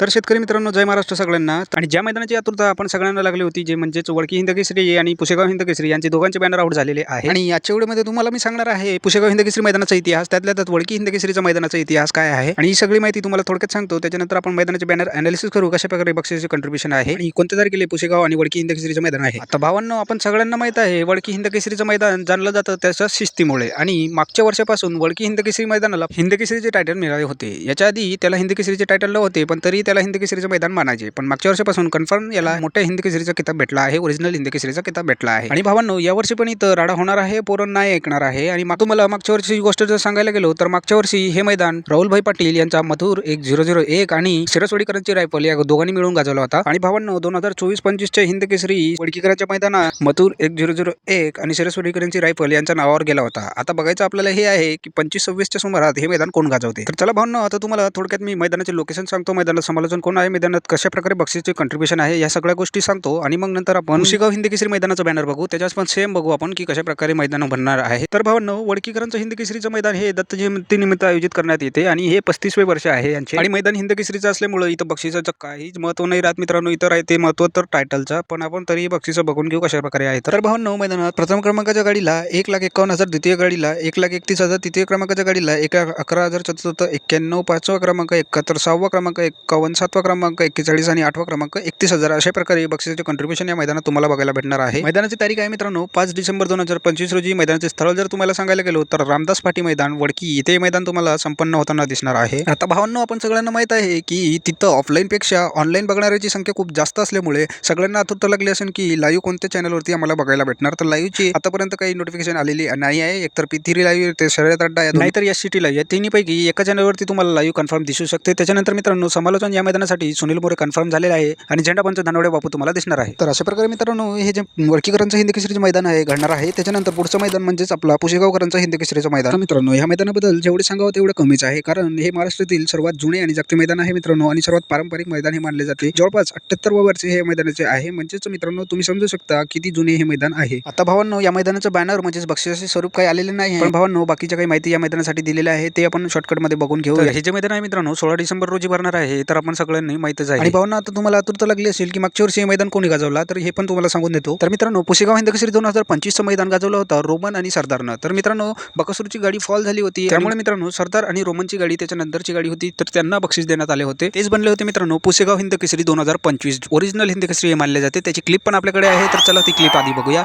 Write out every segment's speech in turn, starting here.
तर शेतकरी मित्रांनो जय महाराष्ट्र सगळ्यांना. आणि ज्या मैदानाची आतुरता आपण सगळ्यांना लागली होती जे म्हणजेच वळकी हिंद केसरी आणि पुशेगाव हिंद केसरी यांचे दोघांचे बॅनर आउट झालेले आहे आणि याच्या व्हिडिओमध्ये तुम्हाला मी सांगणार आहे पुशेगाव हिंद केसरी मैदानाचा इतिहास त्यातल्या त्यात वळकी हिंद केसरीचा मैदानाचा इतिहास काय आहे? आणि ही सगळी माहिती तुम्हाला थोडक्यात सांगतो त्याच्यानंतर आपण मैदानाचे बॅनर अनालिसिस करू कशा प्रकारे बक्षीचे कंट्रीब्युशन आहे आणि कोणत्या तारखेला पुशेगाव आणि वडकी हिंद केसरीचं मैदान आहे? आता भावांनो आपण सगळ्यांना माहीत आहे वडकी हिंद केसरीचं मैदान जाणलं जातं त्याच्या शिस्तीमुळे. आणि मागच्या वर्षापासून वडकी हिंद केसरी मैदानाला हिंद केसरीचे टायटल मिळाले होते. याच्या आधी त्याला हिंद केसरीचे टायटल होते पण तरी त्याला हिंद केसरीचं मैदान मानायचे. पण मागच्या वर्षापासून कन्फर्म याला मोठ्या हिंद केसरीचा किताब भेटला आहे ओरिजिनल हिंद केसरीचा किताब भेटला आहे. आणि भावांनो या वर्षी पण इथं राडा होणार आहे पोरण नाही ऐकणार आहे. आणि तुम्हाला मागच्या वर्षी गोष्ट जर सांगायला गेलो तर मागच्या वर्षी हे मैदान राहुलभाई पाटील यांचा मधुर एक झिरो झिरो एक आणि शिरसवडीकरांची रायफल या दोघांनी मिळून गाजवला होता. आणि भावांनो दोन हजार चोवीस पंचवीसच्या हिंद केसरी वडकीकरांच्या मैदानात मथुर एक झिरो झिरो एक आणि शिरसवडीकरांची रायफल यांच्या नावावर गेला होता. आता बघायचं आपल्याला हे आहे की पंचवीस सव्वीसच्या सुमारात हे मैदान कोण गाजवते? तर चला भावनो आता तुम्हाला थोडक्यात मी मैदानाचे लोकेशन सांगतो. मैदानाला समालोचन कोण आहे? मैदानात कशा प्रकारे बक्षीसचे कंट्रीब्युशन आहे? या सगळ्या गोष्टी सांगतो आणि मग नंतर आपण मुशिगाव हिंद केसरी मैदानाचं बॅनर बघू. त्याच्यात पण सेम बघू आपण की कशा प्रकारे मैदान बनणार आहे. तर भावांनो वडकीकरांचं हिंद केसरीचं मैदान हे दत्त जयंतीनिमित्त आयोजित करण्यात येते आणि हे पस्तीसवे वर्ष आहे यांचे. आणि मैदान हिंद केसरीचं असल्यामुळे इथं बक्षिसाचं काहीच महत्त्व नाही राहत मित्रांनो. इतर आहे ते महत्त्व तर टायटलचा पण आपण तरी बक्षीस बघून घेऊ कशा प्रकारे आहे. तर भावांनो मैदानात प्रथम क्रमांकाच्या गाडीला एक लाख एकावन्न हजार द्वितीय गाडीला एक लाख एकतीस हजार तृतीय क्रमांकाच्या गाडीला एक लाख अकरा हजार चतुर्थ एक्क्याण्णव पाचवा क्रमांक एकाहत्तर सहावा क्रमांक एकावन्न सातवा क्रमांक एक्केचाळीस आणि आठवा क्रमांक एकतीस हजार अशा प्रकारे बक्षिसाचे कंट्रीब्युशन या मैदानात तुम्हाला बघायला भेटणार आहे. मैदानाची तारीख आहे मित्रांनो पाच डिसेंबर दोन हजार पंचवीस रोजी. मैदानाचे स्थळ जर तुम्हाला सांगायला गेलो तर रामदास पाटी मैदान वडकी इथे मैदान तुम्हाला संपन्न होताना दिसणार आहे. आता भावांनो आपण सगळ्यांना माहीत आहे की तिथं ऑफलाईनपेक्षा ऑनलाईन बघणाऱ्याची संख्या खूप जास्त असल्यामुळे सगळ्यांना आतुरता लागली असेल की लाईव्ह कोणत्या चॅनलवरती आम्हाला बघायला भेटणार. तर लाईव्हची आतापर्यंत काही नोटिफिकेशन आलेली नाही आहे. एकतर पिथिरी लाईव्ह ते शर्यत अड्डा नाहीतर या सिटी लाईव्ह या तिन्हीपैकी एका चॅनलवरती तुम्हाला लाईव्ह कन्फर्म दिसू शकते. त्याच्यानंतर मित्रांनो समालोचन या मैदानासाठी सुनील मोरे कन्फर्म झालेला आहे. आणि झेंडा पंच धनवडे बापू तुम्हाला दिसणार आहे. तर अशा प्रकारे मित्रांनो हे जे वडकीकरांचं हिंद केसरीचं मैदान आहे घडणार आहे. त्याच्यानंतर पुढचं मैदान म्हणजेच आपला पुशेगावकरांचं हिंद केसरीचं मैदान. तर मित्रांनो ह्या मैदानाबद्दल जेवढे सांगावं तेवढं कमीच आहे. कारण हे महाराष्ट्रातील सर्वात जुने आणि जागतिक मैदान आहे मित्रांनो. आणि सर्वात पारंपरिक मैदान हे मानले जाते. जवळपास अठ्ठ्याहत्तर वर्ष हे मैदानाचे आहे. म्हणजेच मित्रांनो तुम्ही समजू शकता किती जुने हे मैदान आहे. आता भावांनो या मैदानाचं बॅनर म्हणजेच बक्षिसाचे स्वरूप काही आलेले नाही पण भावांनो बाकीच्या काही माहिती या मैदानासाठी दिलेल्या आहे ते आपण शॉर्टकटमध्ये बघून घेऊ हे जे मैदान आहे मित्रांनो सोळा डिसेंबर रोजी भरणार आहे. तर आपण सगळ्यांनी माहितच आहे. आणि भावना आता तुम्हाला आतुरता लागली असेल की मागच्या वर्षी हे मैदान कोणी गाजवला? तर हे पण तुम्हाला सांगून देतो. तर मित्रांनो पुशेगाव हिंद केसरी दोन हजार पंचवीसचं मैदान गाजवलं होतं रोमन आणि सरदारनं. तर मित्रांनो बकासूरची गाडी फॉल झाली होती. त्यामुळे मित्रांनो सरदार आणि रोमनची गाडी त्याच्यानंतरची गाडी होती तर त्यांना बक्षीस देण्यात आले होते. तेच बनले होते मित्रांनो पुसेगाव हिंद केसरी दोन हजार पंचवीस. ओरिजिनल हिंद केसरी हे मानले जाते. त्याची क्लिप पण आपल्याकडे आहे. तर चला ती क्लिप आधी बघूया.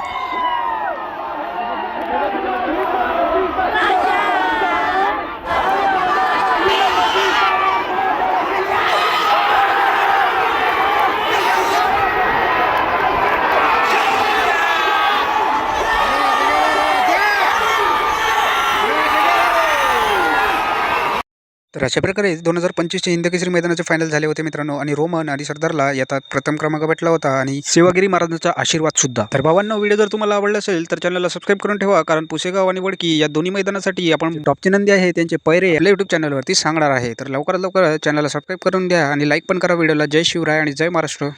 तर अशा प्रकारे दोन हजार पंचवीसचे हिंदकेसरी मैदानाचे फायनल झाले होते मित्रांनो. आणि रोमन आणि सरदारला याचा प्रथम क्रमांक भेटला होता. आणि सेवागिरी महाराजांचा आशीर्वाद सुद्धा. तर भावांनो व्हिडिओ जर तुम्हाला आवडला असेल तर चॅनलला सबस्क्राईब करून ठेवा. कारण पुसेगाव आणि वडकी या दोन्ही मैदानासाठी आपण टॉपचे नंदी आहे त्यांचे पैरे आपल्या युट्यूब चॅनलवरती सांगणार आहे. तर लवकरात लवकर चॅनलला सबस्क्राईब करून द्या आणि लाईक पण करा व्हिडिओला. जय शिवराय आणि जय महाराष्ट्र.